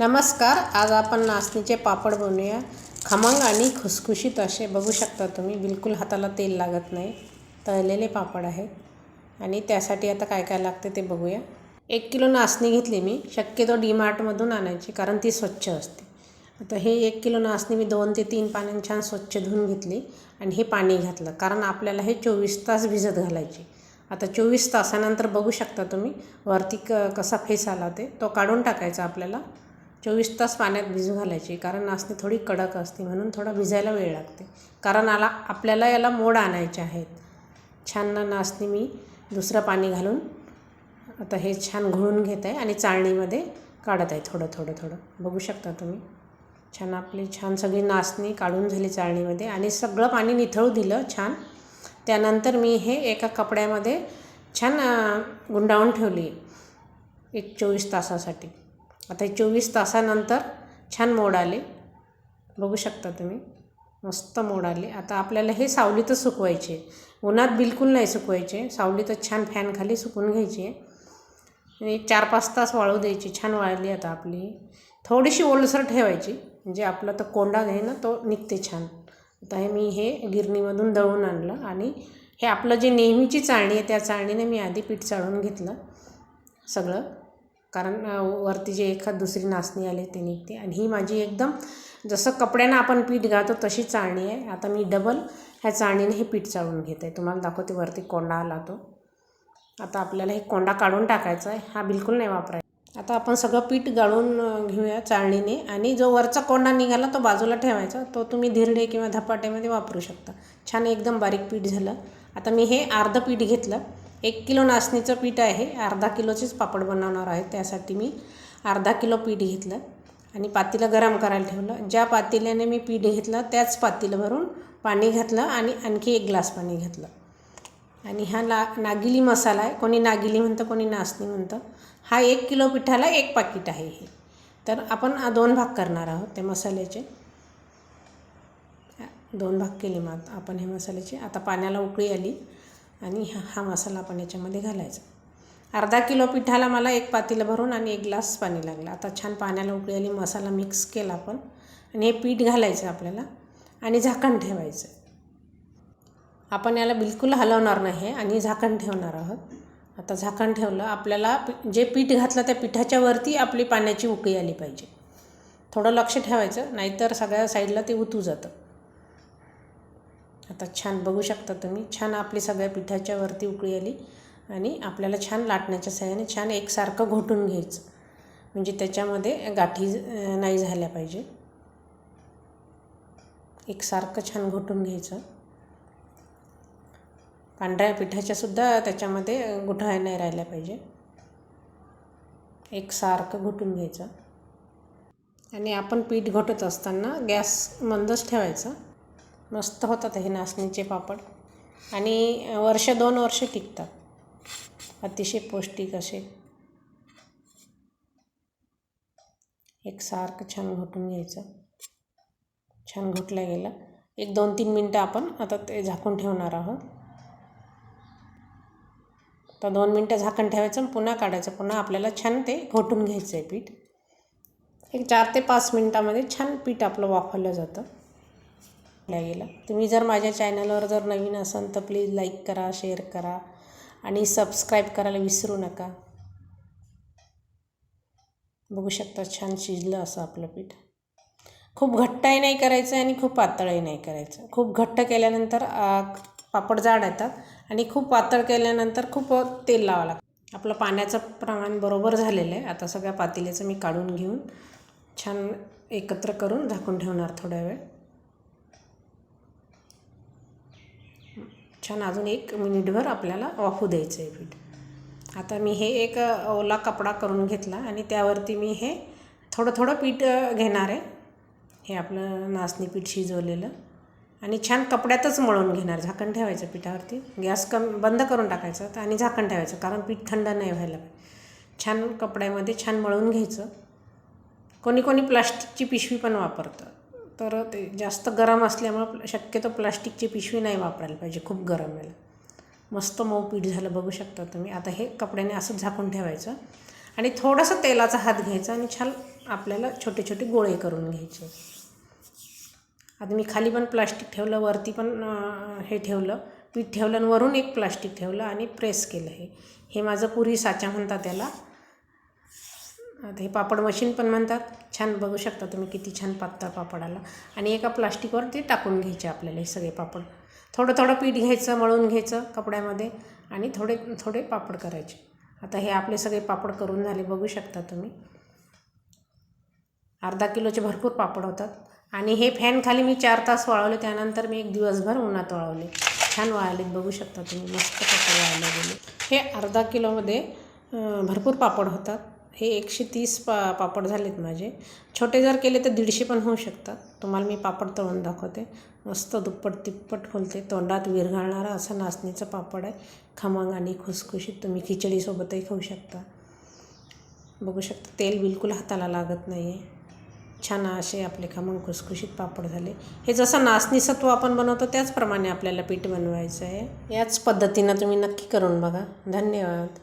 नमस्कार आज आपण नाचणीचे पापड बनवूया. खमंग आणि खुसखुशीत असे बघू शकता तुम्ही बिलकुल हाताला तेल लागत नाही. तळलेले पापड आहेत आणि त्यासाठी आता काय काय लागते ते बघूया. एक किलो नाचणी घेतली मी. शक्यतो डीमार्टमधून आणायची कारण ती स्वच्छ असते. आता हे एक किलो नाचणी मी दोन ते तीन पाण्याने छान स्वच्छ धुवून घेतली आणि हे पाणी घातलं. कारण आपल्याला हे चोवीस तास भिजत घालायची. आता चोवीस तासानंतर बघू शकता तुम्ही वरती क कसा फेस आला ते. तो काढून टाकायचा आपल्याला. चोवीस तास पाण्यात भिजू घालायची कारण नाचणी थोडी कडक असते म्हणून थोडा भिजायला वेळ लागते. कारण आला आपल्याला याला मोड आणायचे आहेत. छान नाचणी मी दुसरं पाणी घालून आता हे छान घोळून घेत आहे आणि चाळणीमध्ये काढत आहे थोडं थोडं थोडं. बघू शकता तुम्ही. छान आपली छान सगळी नाचणी काढून झाली चाळणीमध्ये आणि सगळं पाणी निथळू दिलं छान. त्यानंतर मी हे एका कपड्यामध्ये छान गुंडाळून ठेवली एक चोवीस तासासाठी. आता हे चोवीस तासानंतर छान मोड आले. बघू शकता तुम्ही. मस्त मोड आले. आता आपल्याला हे सावलीतच सुकवायचे. उन्हात बिलकुल नाही सुकवायचे. सावलीतच छान फॅनखाली सुकून घ्यायची. आणि चार पाच तास वाळू द्यायची. छान वाळली आता आपली. थोडीशी ओलसर ठेवायची. म्हणजे आपला तो कोंडा आहे ना तो निघते छान. आता हे मी हे गिरणीमधून दळून आणलं आणि हे आपलं जे नेहमीची चाळणी आहे त्या चाळणीने मी आधी पीठ चाळून घेतलं सगळं. कारण वरती जे एखाद दुसरी नाचणी आली ते निघते. आणि ही माझी एकदम जसं कपड्यांना आपण पीठ घालतो तशी चाळणी आहे. आता मी डबल ह्या चाळणीने हे पीठ चाळून घेते. तुम्हाला दाखवते वरती कोंडा आला तो. आता आपल्याला हे कोंडा काढून टाकायचा आहे. हा बिलकुल नाही वापरायचा. आता आपण सगळं पीठ गाळून घेऊया चाळणीने. आणि जो वरचा कोंडा निघाला तो बाजूला ठेवायचा. तो तुम्ही धिरडे किंवा धपाट्यामध्ये वापरू शकता. छान एकदम बारीक पीठ झालं. आता मी हे अर्धं पीठ घेतलं. एक किलो नाचणीचं पीठ आहे. अर्धा किलोचेच पापड बनवणार आहे. त्यासाठी मी अर्धा किलो पीठ घेतलं आणि पातेलं गरम करायला ठेवलं. ज्या पातेल्याने मी पीठ घेतलं त्याच पातेलं भरून पाणी घातलं आणि आणखी एक ग्लास पाणी घातलं. आणि हा ना नागिली मसाला आहे. कोणी नागिली म्हणतं कोणी नाचणी म्हणतं. हा एक किलो पिठाला एक पाकिट आहे हे. तर आपण दोन भाग करणार आहोत त्या मसाल्याचे. दोन भाग केले मग आपण हे मसाल्याचे. आता पाण्याला उकळी आली. आणि हा हा मसाला आपण याच्यामध्ये घालायचा. अर्धा किलो पिठाला मला एक पातेलं भरून आणि एक ग्लास पाणी लागलं. आता छान पाण्याला उकळी आली मसाला मिक्स केला आपण. आणि हे पीठ घालायचं आपल्याला आणि झाकण ठेवायचं. आपण याला बिलकुल हलवणार नाही आणि झाकण ठेवणार आहोत. आता झाकण ठेवलं आपल्याला पी जे पीठ घातलं त्या पिठाच्या वरती आपली पाण्याची उकळी आली पाहिजे. थोडं लक्ष ठेवायचं नाहीतर सगळ्या साईडला ते उतू जातं. आता छान बघू शकता तुम्ही. छान आपली सगळ्या पिठाच्या वरती उकळी आली आणि आपल्याला छान लाटण्याच्या सहाय्याने छान एकसारखं घोटून घ्यायचं. म्हणजे त्याच्यामध्ये गाठी नाही झाल्या पाहिजे. एकसारखं छान घोटून घ्यायचं. पांढऱ्या पिठाच्यासुद्धा त्याच्यामध्ये गुठळ्या नाही राहिल्या पाहिजे. एकसारखं घोटून घ्यायचं. आणि आपण पीठ घोटत असताना गॅस मंदच ठेवायचा. मस्त होतात हे नाचणीचे पापड. आणि वर्ष दोन वर्ष टिकतात. अतिशय पौष्टिक असे. एकसारखं छान घोटून घ्यायचं. छान घोटलं गेलं एक दोन तीन मिनटं आपण आता ते झाकून ठेवणार आहोत. तर दोन मिनटं झाकण ठेवायचं आणि पुन्हा काढायचं. पुन्हा आपल्याला छान ते घोटून घ्यायचं आहे पीठ. एक चार ते पाच मिनटामध्ये छान पीठ आपलं वाफवलं जातं. गेलं. तुम्ही जर माझ्या चॅनलवर जर नवीन असाल तर प्लीज लाईक करा शेअर करा आणि सबस्क्राईब करायला विसरू नका. बघू शकता छान शिजलं असं आपलं पीठ. खूप घट्टही नाही करायचं आणि खूप पातळही नाही करायचं. खूप घट्ट केल्यानंतर पापड जाड येतात आणि खूप पातळ केल्यानंतर खूप तेल लावावं लागतं. आपलं पाण्याचं प्रमाण बरोबर झालेलं आहे. आता सगळ्या पातेल्याचं मी काढून घेऊन छान एकत्र करून झाकून ठेवणार थोड्या वेळ. छान अजून एक मिनिटभर आपल्याला वाफू द्यायचं आहे पीठ. आता मी हे एक ओला कपडा करून घेतला आणि त्यावरती मी हे थोडं थोडं पीठ घेणार आहे. हे आपलं नाचणी पीठ शिजवलेलं. आणि छान कपड्यातच मळून घेणार झाकण ठेवायचं पिठावरती. गॅस कम बंद करून टाकायचं तर आणि झाकण ठेवायचं कारण पीठ थंड नाही व्हायला पाहिजे. छान कपड्यामध्ये छान मळून घ्यायचं. कोणी कोणी प्लास्टिकची पिशवी पण वापरतं. तर ते जास्त गरम असल्यामुळं शक्यतो प्लास्टिकची पिशवी नाही वापरायला पाहिजे खूप गरम वेळेला मस्त मऊ पीठ झालं बघू शकता तुम्ही. आता हे कपड्याने असं झाकून ठेवायचं आणि थोडंसं तेलाचा हात घ्यायचा आणि छान आपल्याला छोटे छोटे गोळे करून घ्यायचे. आता मी खाली पण प्लास्टिक ठेवलं वरती पण हे ठेवलं पीठ ठेवलं आणि वरून एक प्लास्टिक ठेवलं आणि प्रेस केलं हे. हे माझं पुरी साचा म्हणतात त्याला. हे पापड मशीन पण म्हणतात. छान बघू शकता तुम्ही किती छान पातळ पापड आला. आणि एका प्लास्टिकवर ते टाकून घ्यायचे आपल्याला हे सगळे पापड. थोडं थोडं पीठ घ्यायचं मळून घ्यायचं कपड्यामध्ये आणि थोडे थोडे पापड करायचे. आता हे आपले सगळे पापड करून झाले बघू शकता तुम्ही. अर्धा किलोचे भरपूर पापड होतात. आणि हे फॅन खाली मी चार तास वाळवले त्यानंतर मी एक दिवसभर उन्हात वाळवले. छान वाळलेत बघू शकता तुम्ही. मस्त पापड वाळले गेले. हे अर्धा किलोमध्ये भरपूर पापड होतात. हे एकशे तीस पा पापड झालेत माझे. छोटे जर केले तर दीडशे पण होऊ शकतात. तुम्हाला मी पापड तळून दाखवते. मस्त दुप्पट तिप्पट फुलते. तोंडात विरघळणारा असं नाचणीचं पापड आहे. खमंग आणि खुसखुशीत तुम्ही खिचडीसोबतही खाऊ शकता. बघू शकता तेल बिलकुल हाताला लागत नाही आहे छान असे आपले खमंग खुसखुशीत पापड झाले. हे जसं नाचणीसत्व आपण बनवतो त्याचप्रमाणे आपल्याला पीठ बनवायचं आहे. याच पद्धतीनं तुम्ही नक्की करून बघा. धन्यवाद.